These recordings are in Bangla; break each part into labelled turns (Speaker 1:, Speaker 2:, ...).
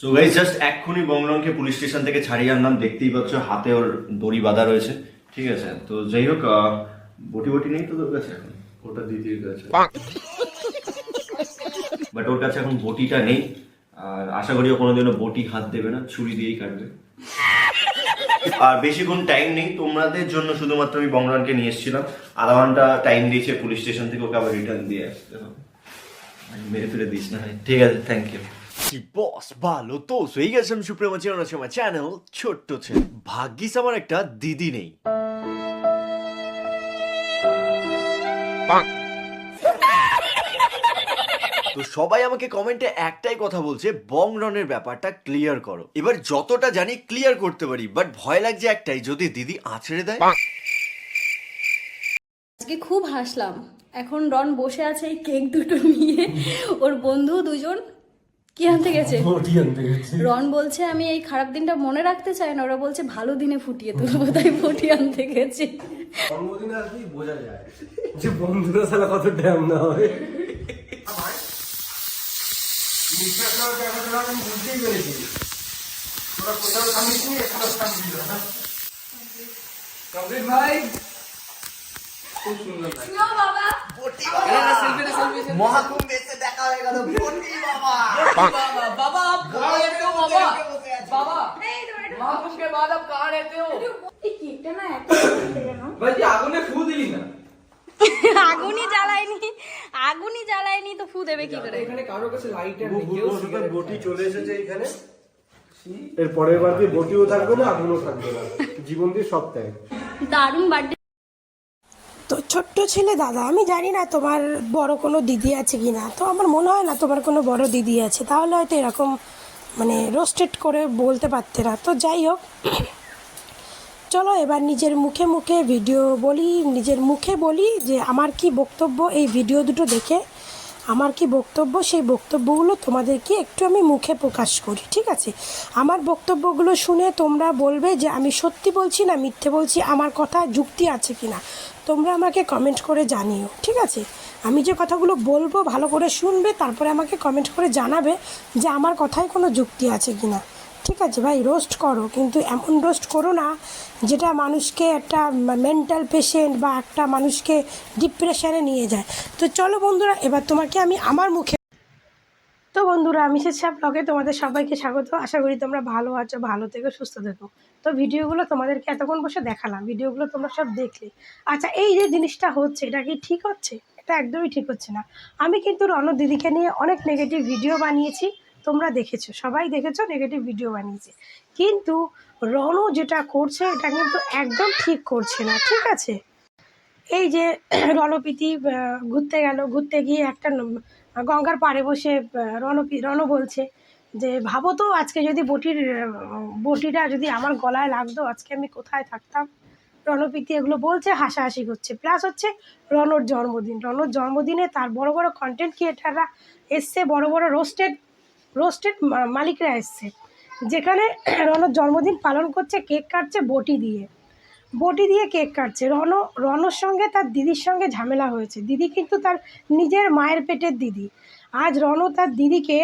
Speaker 1: সো গাইজ জাস্ট এক্ষুনি বংলনকে পুলিশ স্টেশন থেকে ছাড়িয়ে আনলাম। দেখতেই পাচ্ছ হাতে ওর দড়ি বাঁধা রয়েছে। ঠিক আছে তো যাই হোক বটি বটি নেই তো তোর কাছে এখন?
Speaker 2: ওটা দিদির কাছে।
Speaker 1: বাট ওর কাছে এখন বটিটা নেই। আর আশা করি ও কোনোদিনও বটি হাত দেবে না ছুরি দিয়েই কাটবে। আর বেশিক্ষণ টাইম নেই। তোমাদের জন্য শুধুমাত্র আমি বংলানকে নিয়ে এসেছিলাম। আধা ঘণ্টা টাইম দিয়েছে পুলিশ স্টেশন থেকে ওকে আবার রিটার্ন দিয়ে আসতে হবে। মেরে ফেলে দিস না। ঠিক আছে থ্যাংক ইউ বস ভালো তো। হয়ে গেছে আমি সুপ্রিম চ্যানেল আছে আমার চ্যানেল ছোট্ট ছেলে। ভাগ্যিস আমার একটা দিদি নেই। তো সবাই আমাকে কমেন্টে একটাই কথা বলছে বং রনের ব্যাপারটা ক্লিয়ার করো। এবার যতটা জানি ক্লিয়ার করতে পারি বাট ভয় লাগছে একটাই যদি দিদি আছড়ে দেয়?
Speaker 3: আজকে খুব হাসলাম। এখন রন বসে আছে এই কেক দুটো নিয়ে। ওর বন্ধু দুজন কি আনতে গেছে?
Speaker 2: বটি আনতে গেছি?
Speaker 3: রন বলছে আমি এই খারাপ দিনটা মনে রাখতে চাই না। ওরা বলছে ভালো দিনে ফুটিয়ে তুলবো। তাই ফুটি আনতে গেছে।
Speaker 2: জন্মদিনে আর কি বোঝা যায় যে বন্ধুরা সালা কত ড্যাম না হয়। ভাই খুব সুন্দর
Speaker 1: মহাকুম্ভে এসে দেখা হয়ে গেল বটি বাবা
Speaker 4: बाबा आप कहाँ रहते हो बाबा बाबा महाकुंभ के बाद आप कहाँ रहते हो
Speaker 3: এই কেকটা না এত
Speaker 4: भाई आगुने फू दिली ना
Speaker 3: আগুনই জ্বালায়নি আগুনই জ্বালায়নি তো ফু দেবে কি করে
Speaker 4: এখানে কারোর কাছে লাইটার নেই কেউ cigarette
Speaker 2: বটি চলে এসেছে এখানে এর পরের বার দিয়ে বটিও থাকবে না আগুনও থাকবে না জীবন দিয়ে সব ত্যাগ
Speaker 3: দারুণ বার্থডে
Speaker 5: তো ছোট্ট ছেলে দাদা, আমি জানি না তোমার বড় কোনো দিদি আছে কি না তো আমার মনে হয় না তোমার কোনো বড় দিদি আছে। তাহলে হয়তো এরকম মানে রোস্টেড করে বলতে পারতে না। তো যাই হোক, চলো এবার নিজের মুখে মুখে ভিডিও বলি, নিজের মুখে বলি যে আমার কি বক্তব্য, এই ভিডিও দুটো দেখে আমার কি বক্তব্য, সেই বক্তব্যগুলো তোমাদেরকে একটু আমি মুখে প্রকাশ করি, ঠিক আছে? আমার বক্তব্যগুলো শুনে তোমরা বলবে যে আমি সত্যি বলছি না মিথ্যে বলছি, আমার কথা যুক্তি আছে কি না তোমরা আমাকে কমেন্ট করে জানিও, ঠিক আছে? আমি যে কথাগুলো বলব, ভালো করে শুনবে, তারপরে আমাকে কমেন্ট করে জানাবে যে আমার কথায় কোনো যুক্তি আছে কি না ঠিক আছে ভাই রোস্ট করো, কিন্তু এমন রোস্ট করো না যেটা মানুষকে একটা মেন্টাল পেশেন্ট বা একটা মানুষকে ডিপ্রেশনে নিয়ে যায়। তো চলো বন্ধুরা, এবার তোমাকে আমি আমার মুখে তো বন্ধুরা আমি শেষা ব্লগে তোমাদের সবাইকে স্বাগত। আশা করি তোমরা ভালো আছো ভালো থেকো সুস্থ থেকো। তো ভিডিওগুলো তোমাদেরকে এতক্ষণ বসে দেখালাম। ভিডিওগুলো তোমরা সব দেখলে। আচ্ছা এই যে জিনিসটা হচ্ছে এটা কি ঠিক হচ্ছে? এটা একদমই ঠিক হচ্ছে না। আমি কিন্তু রণ দিদিকে নিয়ে অনেক নেগেটিভ ভিডিও বানিয়েছি। তোমরা দেখেছ সবাই দেখেছ নেগেটিভ ভিডিও বানিয়েছি। কিন্তু রণ যেটা করছে এটা কিন্তু একদম ঠিক করছে না ঠিক আছে? এই যে রণপ্রীতি আহ, ঘুরতে গেল। ঘুরতে গিয়ে একটা গঙ্গার পাড়ে বসে রণপি, রণ বলছে যে, ভাবো তো, আজকে যদি বটির বটিটা যদি আমার গলায় লাগতো, আজকে আমি কোথায় থাকতাম? রণপীতি এগুলো বলছে, হাসাহাসি করছে। প্লাস হচ্ছে, রণর জন্মদিন। রণর জন্মদিনে তার বড় বড় কন্টেন্ট ক্রিয়েটাররা এসছে, বড় বড় রোস্টেড রোস্টেড মালিকরা এসছে। যেখানে রণর জন্মদিন পালন করছে, কেক কাটছে বটি দিয়ে। বটি দিয়ে কেক কাটছে। রণ, রণর সঙ্গে তার দিদির সঙ্গে ঝামেলা হয়েছে। দিদি কিন্তু তার নিজের মায়ের পেটের দিদি। আজ রণ তার দিদিকে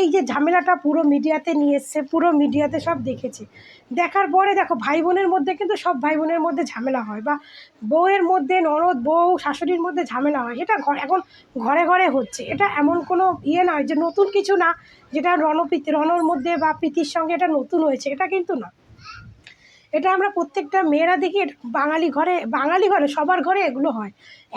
Speaker 5: এই যে ঝামেলাটা পুরো মিডিয়াতে নিয়ে এসছে, পুরো মিডিয়াতে সব দেখেছে। দেখার পরে দেখো ভাই বোনের মধ্যে কিন্তু সব ভাই বোনের মধ্যে ঝামেলা হয় বা বউয়ের মধ্যে ননদ, বউ, শাশুড়ির মধ্যে ঝামেলা হয়। এটা ঘর এখন ঘরে ঘরে হচ্ছে। এটা এমন কোনো ইয়ে নয় যে নতুন কিছু না, যেটা রণপ্রীতি রণর মধ্যে বা প্রীতির সঙ্গে এটা নতুন হয়েছে। এটা কিন্তু না। এটা আমরা প্রত্যেকটা মেয়েরা দেখি বাঙালি ঘরে বাঙালি ঘরে, সবার ঘরে এগুলো হয়।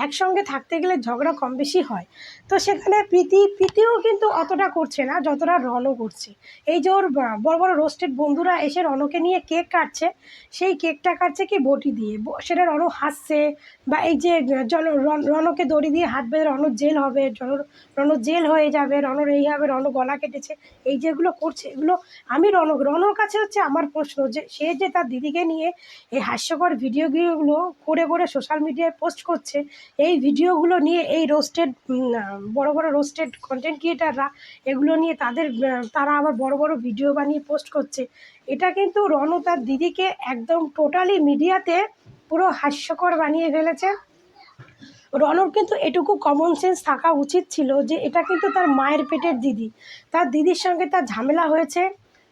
Speaker 5: একসঙ্গে থাকতে গেলে ঝগড়া কম বেশি হয়। তো সেখানে প্রীতি, প্রীতিও কিন্তু অতটা করছে না, যতটা রনও করছে। এই যে ওর বড় বড় রোস্টেড বন্ধুরা এসে রনকে নিয়ে কেক কাটছে, সেই কেকটা কাটছে কি বটি দিয়ে। সেটা রন হাসছে, বা এই যে জন রনকে দড়ি দিয়ে হাত বেঁধে রন জেল হবে রন জেল হয়ে যাবে রনর এই হবে রন গলা কেটেছে, এই যেগুলো করছে, এগুলো আমি রন রনর কাছে হচ্ছে আমার প্রশ্ন যে, সে যে তার দিদিকে নিয়ে এই হাস্যকর ভিডিওগুলো করে করে সোশ্যাল মিডিয়ায় পোস্ট করছে, এই ভিডিওগুলো নিয়ে এই রোস্টেড বড় বড় রোস্টেড কন্টেন্ট ক্রিয়েটাররা এগুলো নিয়ে তাদের তারা আবার বড় বড় ভিডিও বানিয়ে পোস্ট করছে। এটা কিন্তু রণ তার দিদিকে একদম টোটালি মিডিয়াতে পুরো হাস্যকর বানিয়ে ফেলেছে। রনর কিন্তু এটুকু কমন সেন্স থাকা উচিত ছিল যে এটা কিন্তু তার মায়ের পেটের দিদি। তার দিদির সঙ্গে তার ঝামেলা হয়েছে।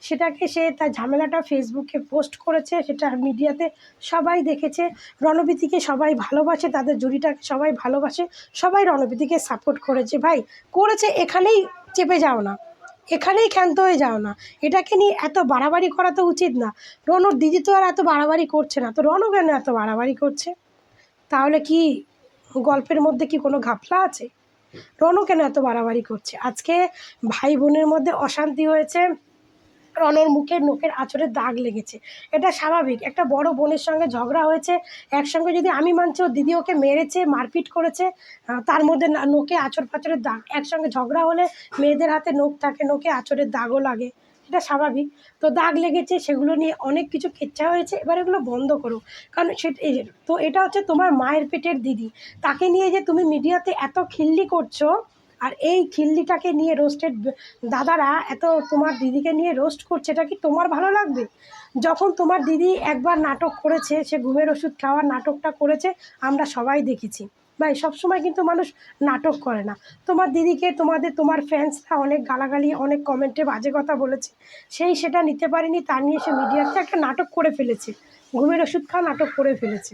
Speaker 5: সেটাকে সে তার ঝামেলাটা ফেসবুকে পোস্ট করেছে, সেটা মিডিয়াতে সবাই দেখেছে রণবীতিকে সবাই ভালোবাসে, তাদের জুড়িটাকে সবাই ভালোবাসে, সবাই রণবীতিকে সাপোর্ট করেছে। ভাই, করেছে এখানেই চেপে যাও না, এখানেই ক্ষান্ত হয়ে যাও না। এটাকে নিয়ে এত বাড়াবাড়ি করা তো উচিত না। রনর দিদি তো আর এত বাড়াবাড়ি করছে না। তো রনও কেন এত বাড়াবাড়ি করছে? তাহলে কি গল্পের মধ্যে কি কোনো ঘাপলা আছে? রনও কেন এত বাড়াবাড়ি করছে? আজকে ভাই বোনের মধ্যে অশান্তি হয়েছে। রনর মুখে নোকের আঁচড়ের দাগ লেগেছে। এটা স্বাভাবিক। একটা বড় বোনের সঙ্গে ঝগড়া হয়েছে। একসঙ্গে যদি আমি মানছি ও দিদি ওকে মেরেছে, মারপিট করেছে তার মধ্যে না- নোকে আঁচড় পাচড়ের দাগ। একসঙ্গে ঝগড়া হলে মেয়েদের হাতে নোক থাকে নোকে আঁচড়ের দাগও লাগে। এটা স্বাভাবিক। তো দাগ লেগেছে, সেগুলো নিয়ে অনেক কিছু কেচ্ছা হয়েছে। এবার এগুলো বন্ধ করো। কারণ সেটা তো এটা হচ্ছে তোমার মায়ের পেটের দিদি। তাকে নিয়ে যে তুমি মিডিয়াতে এত খিল্লি করছ আর এই খিল্লিটাকে নিয়ে রোস্টেড দাদারা এত তোমার দিদিকে নিয়ে রোস্ট করছে, এটা কি তোমার ভালো লাগবে? যখন তোমার দিদি একবার নাটক করেছে, সে ঘুমের ওষুধ খাওয়ার নাটকটা করেছে, আমরা সবাই দেখেছি। ভাই, সবসময় কিন্তু মানুষ নাটক করে না। তোমার দিদিকে, তোমাদের, তোমার ফ্যান্সরা অনেক গালাগালি, অনেক কমেন্টে বাজে কথা বলেছে। সেই সেটা নিতে পারেনি, তা নিয়ে সে মিডিয়াতে একটা নাটক করে ফেলেছে। ঘুমের ওষুধ খাওয়া নাটক করে ফেলেছে।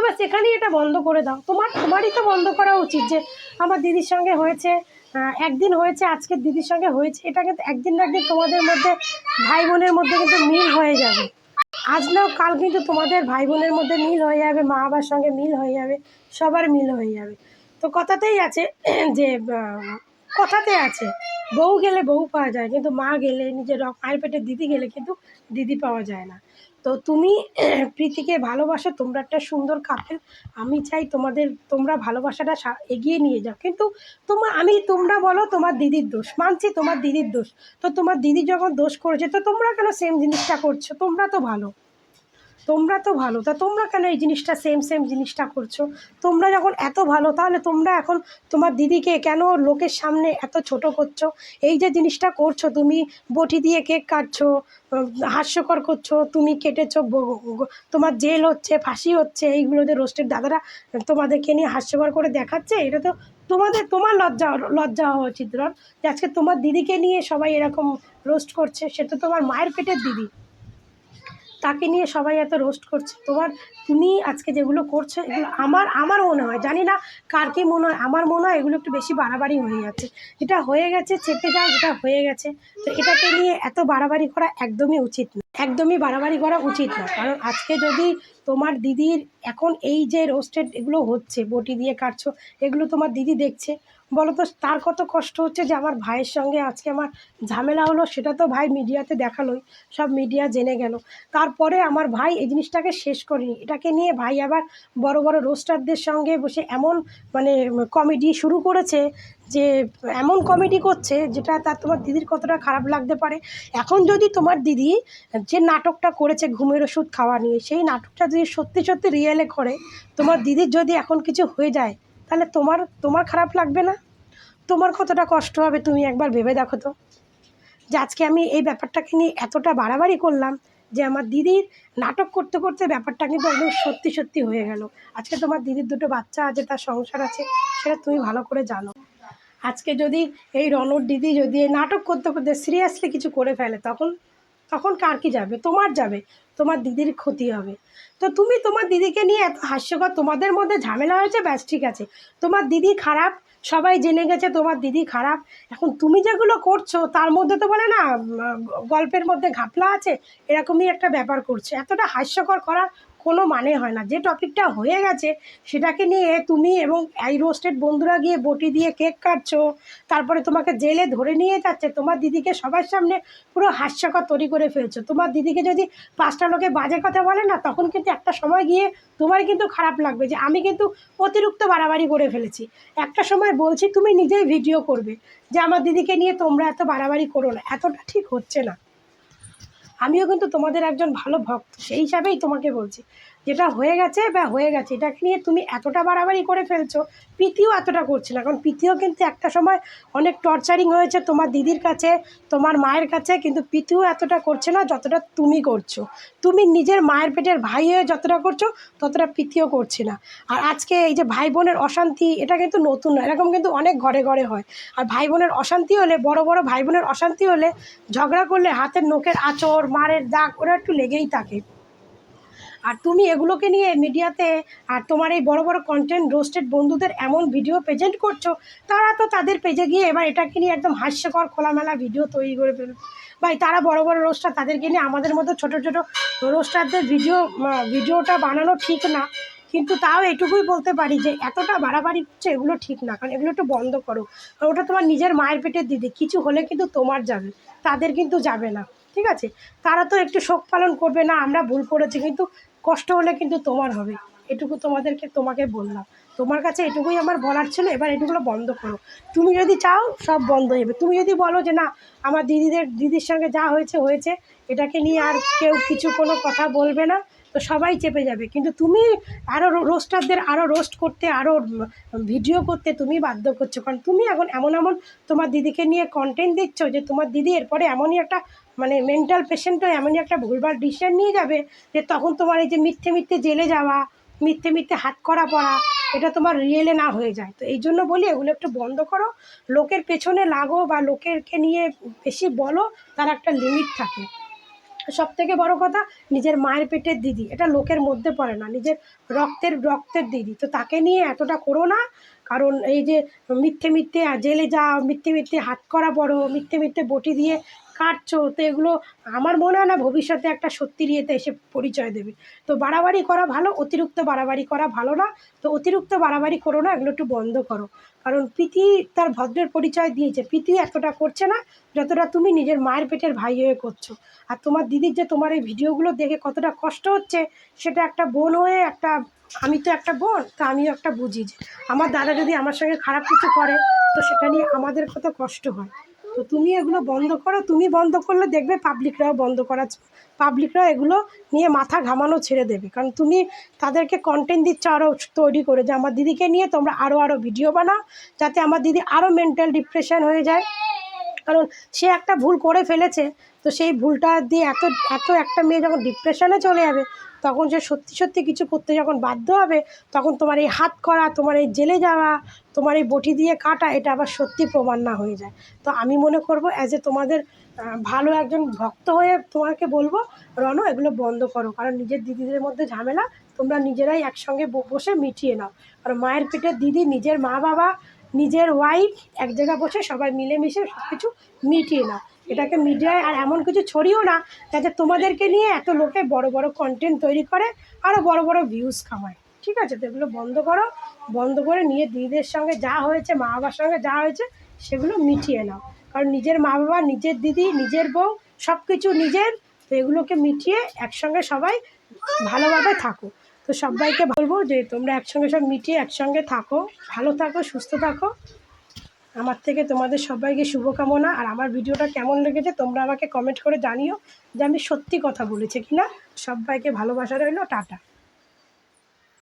Speaker 5: তবে সেখানেই এটা বন্ধ করে দাও। তোমার, তোমারই তো বন্ধ করা উচিত যে আমার দিদির সঙ্গে হয়েছে একদিন হয়েছে, আজকের দিদির সঙ্গে হয়েছে, এটা কিন্তু একদিন না একদিন তোমাদের মধ্যে, ভাই বোনের মধ্যে কিন্তু মিল হয়ে যাবে। আজ নাও কাল কিন্তু তোমাদের ভাই বোনের মধ্যে মিল হয়ে যাবে, মা বাবার সঙ্গে মিল হয়ে যাবে, সবার মিল হয়ে যাবে। তো কথাতেই আছে যে কথাতে আছে বউ গেলে বউ পাওয়া যায়, কিন্তু মা গেলে নিজের মায়ের পেটে দিদি গেলে কিন্তু দিদি পাওয়া যায় না। তো তুমি প্রীতিকে ভালোবাসো, তোমরা একটা সুন্দর কাপেল আমি চাই তোমাদের, তোমরা ভালোবাসাটা এগিয়ে নিয়ে যাও। কিন্তু তোমার আমি, তোমরা বলো তোমার দিদির দোষ। মানছি তোমার দিদির দোষ। তো তোমার দিদি যখন দোষ করেছে, তো তোমরা কেন সেম জিনিসটা করছ? তোমরা তো ভালো। তোমরা তো ভালো। তা তোমরা কেন এই জিনিসটা সেম সেম জিনিসটা করছ? তোমরা যখন এত ভালো, তাহলে তোমরা এখন তোমার দিদিকে কেন লোকের সামনে এত ছোট করছ? এই যে জিনিসটা করছ, তুমি বটি দিয়ে কেক কাটছো হাস্যকর করছ, তুমি কেটেছো তোমার জেল হচ্ছে, ফাঁসি হচ্ছে, এইগুলো যে রোস্টের দাদারা তোমাদেরকে নিয়ে হাস্যকর করে দেখাচ্ছে, এটা তো তোমাদের, তোমার লজ্জা লজ্জা হওয়া উচিত রন যে আজকে তোমার দিদিকে নিয়ে সবাই এরকম রোস্ট করছে, সে তো তোমার মায়ের পেটের দিদি। তাকে নিয়ে সবাই এত রোস্ট করছে। তোমার, তুমি আজকে যেগুলো করছ, এগুলো আমার আমার মনে হয়, জানি না কার কি মনে হয়, আমার মনে হয় এগুলো একটু বেশি বাড়াবাড়ি হয়ে যাচ্ছে। এটা হয়ে গেছে, চেপে যাও এটা হয়ে গেছে। তো এটাকে নিয়ে এত বাড়াবাড়ি করা একদমই উচিত না। একদমই বাড়াবাড়ি করা উচিত না। কারণ আজকে যদি তোমার দিদির এখন এই যে রোস্টেড এগুলো হচ্ছে, বটি দিয়ে কাটছো, এগুলো তোমার দিদি দেখছে বলো তো তার কত কষ্ট হচ্ছে যে আমার ভাইয়ের সঙ্গে আজকে আমার ঝামেলা হলো, সেটা তো ভাই মিডিয়াতে দেখালোই, সব মিডিয়া জেনে গেল। তারপরে আমার ভাই এই জিনিসটাকে শেষ করেনি। এটাকে নিয়ে ভাই আবার বড় বড় রোস্টারদের সঙ্গে বসে এমন মানে কমেডি শুরু করেছে যে, এমন কমেডি করছে যেটা তার তোমার দিদির কতটা খারাপ লাগতে পারে। এখন যদি তোমার দিদি যে নাটকটা করেছে ঘুমের ওষুধ খাওয়া নিয়ে, সেই নাটকটা যদি সত্যি সত্যি রিয়েলে করে, তোমার দিদির যদি এখন কিছু হয়ে যায় তাহলে তোমার তোমার খারাপ লাগবে না? তোমার কতটা কষ্ট হবে তুমি একবার ভেবে দেখো তো। যে আজকে আমি এই ব্যাপারটাকে নিয়ে এতটা বাড়াবাড়ি করলাম যে আমার দিদির নাটক করতে করতে ব্যাপারটা কিন্তু একদম সত্যি সত্যি হয়ে গেল। আজকে তোমার দিদির দুটো বাচ্চা আছে, তার সংসার আছে, সেটা তুমি ভালো করে জানো। আজকে যদি এই রনর দিদি যদি নাটক করতে করতে সিরিয়াসলি কিছু করে ফেলে, তখন তখন কার কি যাবে? তোমার যাবে। তোমার দিদির ক্ষতি হবে। তো তুমি তোমার দিদিকে নিয়ে এত হাস্যকর, তোমাদের মধ্যে ঝামেলা হয়েছে? ব্যাস, ঠিক আছে। তোমার দিদি খারাপ, সবাই জেনে গেছে তোমার দিদি খারাপ। এখন তুমি যেগুলো করছ, তার মধ্যে তো বলে না গল্পের মধ্যে ঘাপলা আছে, এরকমই একটা ব্যাপার করছে। এতটা হাস্যকর করার কোনো মানে হয় না। যে টপিকটা হয়ে গেছে, সেটাকে নিয়ে তুমি এবং এই রোস্টেড বন্ধুরা গিয়ে বটি দিয়ে কেক কাটছো, তারপরে তোমাকে জেলে ধরে নিয়ে যাচ্ছে, তোমার দিদিকে সবার সামনে পুরো হাস্যকর তৈরি করে ফেলছো। তোমার দিদিকে যদি পাঁচটা লোকে বাজে কথা বলে না, তখন কিন্তু একটা সময় গিয়ে তোমার কিন্তু খারাপ লাগবে যে আমি কিন্তু অতিরিক্ত বাড়াবাড়ি করে ফেলেছি। একটা সময় বলছি, তুমি নিজেই ভিডিও করবে যে আমার দিদিকে নিয়ে তোমরা এত বাড়াবাড়ি করো না। এতটা ঠিক হচ্ছে না। আমিও কিন্তু তোমাদের একজন ভালো ভক্ত সেই হিসাবেই তোমাকে বলছি। যেটা হয়ে গেছে বা হয়ে গেছে এটাকে নিয়ে তুমি এতটা বাড়াবাড়ি করে ফেলছো, প্রীতিও এতটা করছে না কারণ প্রীতিও কিন্তু একটা সময় অনেক টর্চারিং হয়েছে তোমার দিদির কাছে, তোমার মায়ের কাছে, কিন্তু প্রীতিও এতটা করছে না যতটা তুমি করছ। তুমি নিজের মায়ের পেটের ভাই হয়ে যতটা করছ, ততটা প্রীতিও করছে না। আর আজকে এই যে ভাই বোনের অশান্তি, এটা কিন্তু নতুন নয়, এরকম কিন্তু অনেক ঘরে ঘরে হয়। আর ভাই বোনের অশান্তি হলে, বড় বড় ভাই বোনের অশান্তি হলে ঝগড়া করলে হাতের নোকের আচর মারের দাগ, ওরা একটু লেগেই থাকে। আর তুমি এগুলোকে নিয়ে মিডিয়াতে আর তোমার এই বড় বড় কন্টেন্ট রোস্টেড বন্ধুদের এমন ভিডিও প্রেজেন্ট করছ, তারা তো তাদের পেজে গিয়ে এবার এটাকে নিয়ে একদম হাস্যকর খোলামেলা ভিডিও তৈরি করে ফেলবে। ভাই, তারা বড় বড় রোস্টার তাদেরকে নিয়ে আমাদের মতো ছোট ছোট রোস্টারদের ভিডিও ভিডিওটা বানানো ঠিক না। কিন্তু তাও এটুকুই বলতে পারি যে এতটা বাড়াবাড়ি হচ্ছে এগুলো ঠিক না। কারণ এগুলো একটু বন্ধ করো। কারণ ওটা তোমার নিজের মায়ের পেটের দিদি। কিছু হলে কিন্তু তোমার যাবে। তাদের কিন্তু যাবে না। ঠিক আছে? তারা তো একটু শোক পালন করবে না, আমরা ভুল করেছি, কিন্তু কষ্ট হলে কিন্তু তোমার হবে। এটুকু তোমাদেরকে তোমাকে বললাম। তোমার কাছে এটুকুই আমার বলার ছিল, এবার এটুকুলো বন্ধ করো। তুমি যদি চাও, সব বন্ধ হয়ে যাবে। তুমি যদি বলো যে না, আমার দিদিদের, দিদির সঙ্গে যা হয়েছে হয়েছে, এটাকে নিয়ে আর কেউ কিছু কোনো কথা বলবে না। তো সবাই চেপে যাবে। কিন্তু তুমি আরও রোস্টারদের আরও রোস্ট করতে আরও ভিডিও করতে তুমি বাধ্য করছ। কারণ তুমি এখন এমন এমন তোমার দিদিকে নিয়ে কন্টেন্ট দিচ্ছ যে তোমার দিদি এরপরে এমনই একটা মানে মেন্টাল পেশেন্টও এমনই একটা ভুলভাল ডিসিশন নিয়ে যাবে যে তখন তোমার এই যে মিথ্যে মিথ্যে জেলে যাওয়া, মিথ্যে মিথ্যে হাত করা পড়া, এটা তোমার রিয়েলে না হয়ে যায়। তো এই জন্য বলি এগুলো একটু বন্ধ করো। লোকের পেছনে লাগো বা লোকেরকে নিয়ে বেশি বলো, তার একটা লিমিট থাকে। সব থেকে বড় কথা নিজের মায়ের পেটের দিদি। এটা লোকের মধ্যে পড়ে না, নিজের রক্তের রক্তের দিদি। তো তাকে নিয়ে এতটা করো না, কারণ এই যে মিথ্যে মিথ্যে জেলে যাও, মিথ্যে মিথ্যে, হাত করা পড়ো, মিথ্যে মিথ্যে, বটি দিয়ে কাটছো, তো এগুলো আমার মনে হয় না ভবিষ্যতে একটা সত্যি ইয়েতে এসে পরিচয় দেবে। তো বাড়াবাড়ি করা ভালো, অতিরিক্ত বাড়াবাড়ি করা ভালো না, তো অতিরিক্ত বাড়াবাড়ি করো না, এগুলো একটু বন্ধ করো। কারণ প্রীতি তার ভদ্রের পরিচয় দিয়েছে। প্রীতি এতটা করছে না যতটা তুমি নিজের মায়ের পেটের ভাই হয়ে করছ। আর তোমার দিদির যে তোমার এই ভিডিওগুলো দেখে কতটা কষ্ট হচ্ছে, সেটা একটা বোন হয়ে একটা, আমি তো একটা বোন, তা আমিও একটা বুঝি আমার দাদা যদি আমার সঙ্গে খারাপ কিছু করে, তো সেটা নিয়ে আমাদের কত কষ্ট হয়। তো তুমি এগুলো বন্ধ করো। তুমি বন্ধ করলে দেখবে পাবলিকরাও বন্ধ করা পাবলিকরাও এগুলো নিয়ে মাথা ঘামানো ছেড়ে দেবে। কারণ তুমি তাদেরকে কন্টেন্ট দিচ্ছ আরও তৈরি করে যে আমার দিদিকে নিয়ে তোমরা আরও আরও ভিডিও বানাও, যাতে আমার দিদি আরও মেন্টাল ডিপ্রেশন হয়ে যায়। কারণ সে একটা ভুল করে ফেলেছে, তো সেই ভুলটা দিয়ে এত এত একটা মেয়ে যখন ডিপ্রেশনে চলে যাবে তখন সে সত্যি সত্যি কিছু করতে যখন বাধ্য হবে, তখন তোমার এই হাত করা, তোমার এই জেলে যাওয়া, তোমার এই বটি দিয়ে কাটা, এটা আবার সত্যি প্রমাণ না হয়ে যায়। তো আমি মনে করব অ্যাজ এ তোমাদের ভালো একজন ভক্ত হয়ে তোমাকে বলব রণ এগুলো বন্ধ করো। কারণ নিজের দিদিদের মধ্যে ঝামেলা, তোমরা নিজেরাই একসঙ্গে বসে মিটিয়ে নাও। কারণ মায়ের পেটের দিদি, নিজের মা বাবা নিজের ওয়াইফ এক জায়গায় বসে সবাই মিলেমিশে সব কিছু মিটিয়ে নাও। এটাকে মিডিয়ায় আর এমন কিছু ছড়িও না, যাতে তোমাদেরকে নিয়ে এত লোকে বড় বড় কন্টেন্ট তৈরি করে আরও বড় বড় ভিউজ কামায়। ঠিক আছে? তো এগুলো বন্ধ করো, বন্ধ করে নিয়ে দিদিদের সঙ্গে যা হয়েছে, মা বাবার সঙ্গে যা হয়েছে, সেগুলো মিটিয়ে নাও। কারণ নিজের মা বাবা, নিজের দিদি, নিজের বউ সব কিছু নিজের, তো এগুলোকে মিটিয়ে একসঙ্গে সবাই ভালোভাবে থাকো তো সবাইকে বলব যে তোমরা একসঙ্গে সব মিটিয়ে একসঙ্গে থাকো, ভালো থাকো, সুস্থ থাকো। আমার থেকে তোমাদের সবাইকে শুভকামনা। আর আমার ভিডিওটা কেমন লেগেছে তোমরা আমাকে কমেন্ট করে জানিও যে আমি সত্যি কথা বলেছি কিনা। সবাইকে ভালোবাসা রইল, টাটা।